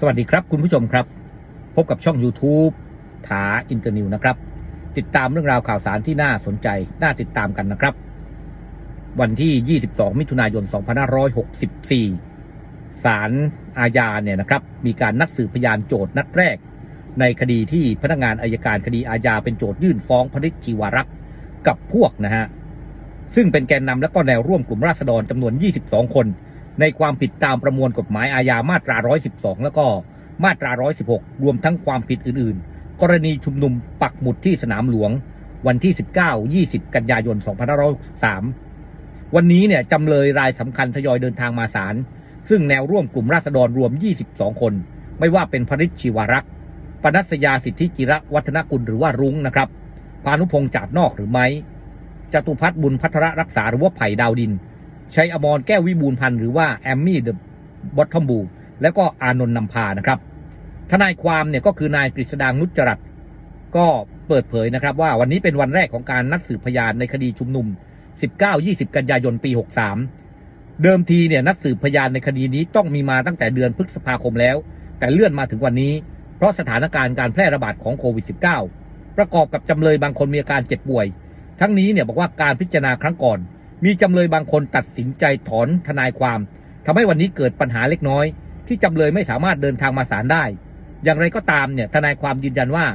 สวัสดีครับคุณผู้ชมครับ พบกับช่อง YouTube ถาอินเตอร์นิวนะครับ ติดตามเรื่องราวข่าวสารที่น่าสนใจ น่าติดตามกันนะครับ วันที่ 22 มิถุนายน 2564 ศาลอาญาเนี่ยนะครับ มีการนัดสืบพยานโจทย์นัดแรก ในคดีที่พนักงานอายการคดีอาญาเป็นโจทยื่นฟ้องพนิชชีวรักษ์กับพวกนะฮะซึ่งเป็นแกนนำและก็แนวร่วมกลุ่มราษฎรจำนวน 22 คน ในความผิดตามประมวลกฎหมายอาญามาตรา 112 แล้วก็มาตรา 116 รวมทั้งความผิดอื่น ๆ กรณีชุมนุมปักหมุดที่สนามหลวง วันที่ 19 20 กันยายน 2563 วันนี้เนี่ยจำเลยรายสำคัญทยอยเดินทางมาศาลซึ่งแนวร่วมกลุ่มราษฎรรวม 22 คน ไม่ว่าเป็นพริชชีวารักษ์ปนัสยาสิทธิจิระวัฒนกุลหรือว่ารุ้งนะครับพานุพงษ์จาดนอกหรือไม่จตุพัฒน์บุญพัทรรักษาหรือว่าไผ่ดาวดิน ชัยอมรแก้ววิบูลพันธ์หรือว่าแอมมี่เดอะบอททอมบูแล้วก็อานนท์นำพานะครับทนายความเนี่ยก็คือนายกฤษดางนุจจรัตก็เปิดเผยนะครับว่าวันนี้เป็นวันแรกของการนัดสืบพยานในคดีชุมนุม 19-20 กันยายนปี 63 เดิมทีเนี่ยนัดสืบพยานในคดีนี้ต้องมีมาตั้งแต่เดือนพฤษภาคมแล้ว แต่เลื่อนมาถึงวันนี้ เพราะสถานการณ์การแพร่ระบาดของโควิด -19 ประกอบกับจำเลยบางคนมีอาการเจ็บป่วย ทั้งนี้เนี่ยบอกว่าการพิจารณาครั้งก่อน มีจำเลยบางคนตัดสินใจถอนทนายความทำให้วันนี้เกิดปัญหาเล็กน้อย ที่จำเลยไม่สามารถเดินทางมาศาลได้ อย่างไรก็ตามเนี่ยทนายความยืนยันว่า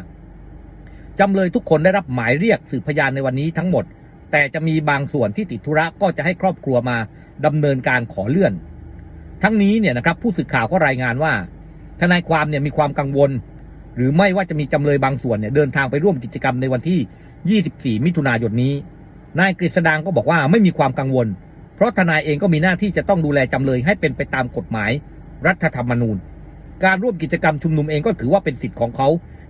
จำเลยทุกคนได้รับหมายเรียกสืบพยานในวันนี้ทั้งหมด แต่จะมีบางส่วนที่ติดธุระก็จะให้ครอบครัวมาดำเนินการขอเลื่อน ทั้งนี้เนี่ยนะครับผู้สื่อข่าวก็รายงานว่า ทนายความเนี่ยมีความกังวล หรือไม่ว่าจะมีจำเลยบางส่วนเนี่ยเดินทางไปร่วมกิจกรรมในวันที่ 24 มิถุนายนนี้ นายกฤษดางก็บอกว่าไม่มีความกังวล เพราะทนายเองก็มีหน้าที่จะต้องดูแลจำเลยให้เป็นไปตามกฎหมาย รัฐธรรมนูญ การร่วมกิจกรรมชุมนุมเองก็ถือว่าเป็นสิทธิ์ของเขา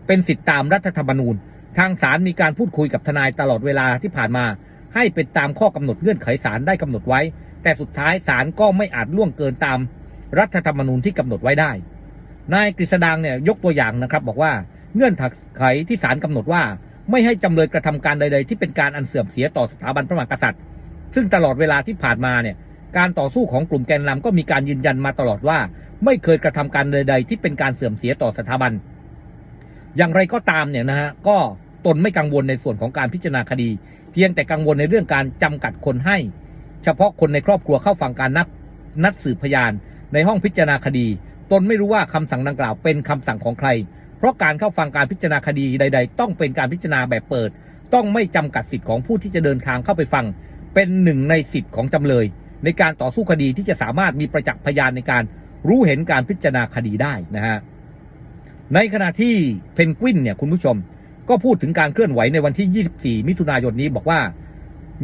เป็นสิทธิตามรัฐธรรมนูญ ทางศาลมีการพูดคุยกับทนายตลอดเวลาที่ผ่านมา ให้เป็นตามข้อกำหนดเงื่อนไขศาลได้กำหนดไว้ แต่สุดท้ายศาลก็ไม่อาจล่วงเกินตาม รัฐธรรมนูญที่กำหนดไว้ได้ นายกฤษดางเนี่ยยกตัวอย่างนะครับบอกว่าเงื่อนไขที่ศาลกำหนดว่า ไม่ให้จำเลยกระทำการใดๆ ที่เป็นการอันเสื่อมเสียต่อสถาบันพระมหากษัตริย์ ซึ่งตลอดเวลาที่ผ่านมาเนี่ยการต่อสู้ของกลุ่มแกนนำก็มีการยืนยันมาตลอดว่า ไม่เคยกระทำการใดๆ ที่เป็นการเสื่อมเสียต่อสถาบัน อย่างไรก็ตามเนี่ยนะฮะก็ตนไม่กังวลในส่วนของการพิจารณาคดี เพียงแต่กังวลในเรื่องการจำกัดคนให้ เฉพาะคนในครอบครัวเข้าฟังการนัดนัดสืบพยาน ในห้องพิจารณาคดี ตนไม่รู้ว่าคำสั่งดังกล่าวเป็นคำสั่งของใคร เพราะการเข้าฟังการพิจารณาคดีใด ๆ ต้องเป็นการพิจารณาแบบเปิด ต้องไม่จำกัดสิทธิ์ของผู้ที่จะเดินทางเข้าไปฟัง เป็นหนึ่งในสิทธิ์ของจำเลย ในการต่อสู้คดีที่จะสามารถมีประจักษ์พยานในการรู้เห็นการพิจารณาคดีได้นะฮะในขณะที่เพนกวินเนี่ยคุณผู้ชม ก็พูดถึงการเคลื่อนไหวในวันที่ 24 มิถุนายนนี้บอกว่า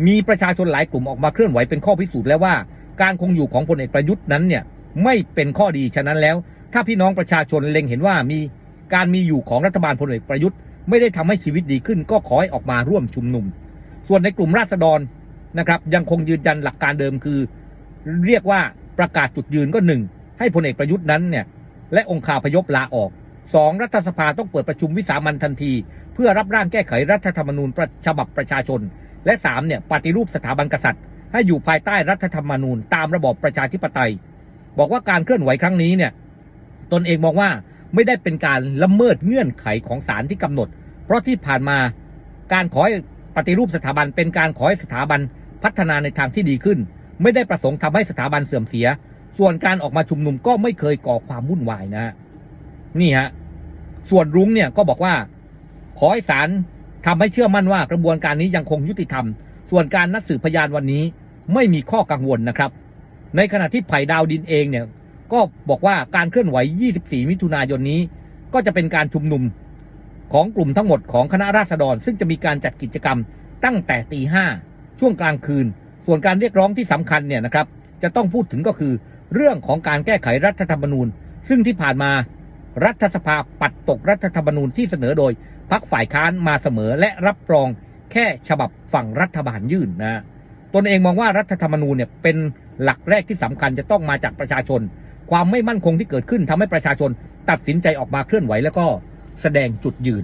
มีประชาชนหลายกลุ่มออกมาเคลื่อนไหวเป็นข้อพิสูจน์แล้วว่า การคงอยู่ของพลเอกประยุทธ์นั้นเนี่ยไม่เป็นข้อดีฉะนั้นแล้ว ถ้าพี่น้องประชาชนเล็งเห็นว่ามี การมีอยู่ของรัฐบาลพลเอกประยุทธ์ไม่ได้ทำให้ชีวิตดีขึ้น ก็ขอให้ออกมาร่วมชุมนุม ส่วนในกลุ่มราษฎรนะครับยังคงยืนยันหลักการเดิมคือ เรียกว่าประกาศจุดยืนก็หนึ่งให้พลเอกประยุทธ์นั้นเนี่ยและองคาพยพลาออกสองรัฐสภาต้องเปิดประชุมวิสามันทันที เพื่อรับร่างแก้ไขรัฐธรรมนูญฉบับประชาชน และสามเนี่ยปฏิรูปสถาบันกษัตริย์ ให้อยู่ภายใต้รัฐธรรมนูญตามระบอบประชาธิปไตย บอกว่าการเคลื่อนไหวครั้งนี้เนี่ยตนเองมองว่า ไม่ได้เป็นการละเมิดเงื่อนไขของศาลที่กำหนด เพราะที่ผ่านมาการขอให้ปฏิรูปสถาบันเป็นการขอให้สถาบันพัฒนาในทางที่ดีขึ้น ไม่ได้ประสงค์ทำให้สถาบันเสื่อมเสีย ส่วนการออกมาชุมนุมก็ไม่เคยก่อความวุ่นวายนะฮะนี่ฮะส่วนรุ้งเนี่ยก็บอกว่า ขอให้ศาลทำให้เชื่อมั่นว่ากระบวนการนี้ยังคงยุติธรรม ส่วนการนัดสืบพยานวันนี้ไม่มีข้อกังวลนะครับ ในขณะที่ไผ่ดาวดินเองเนี่ย ก็บอกว่าการเคลื่อนไหว 24 มิถุนายนนี้ ก็จะเป็นการชุมนุมของกลุ่มทั้งหมดของคณะราษฎร ซึ่งจะมีการจัดกิจกรรมตั้งแต่ตีห้าช่วงกลางคืน ส่วนการเรียกร้องที่สำคัญเนี่ยนะครับ จะต้องพูดถึงก็คือ เรื่องของการแก้ไขรัฐธรรมนูญ ซึ่งที่ผ่านมารัฐสภาปัดตกรัฐธรรมนูญที่เสนอโดยพักฝ่ายค้านมาเสมอและรับรองแค่ฉบับฝั่งรัฐบาลยื่นนะตนเองมองว่ารัฐธรรมนูญเนี่ยเป็นหลักแรกที่สำคัญจะต้องมาจากประชาชน ความไม่มั่นคงที่เกิดขึ้นทำให้ประชาชนตัดสินใจออกมาเคลื่อนไหวแล้วก็แสดงจุดยืน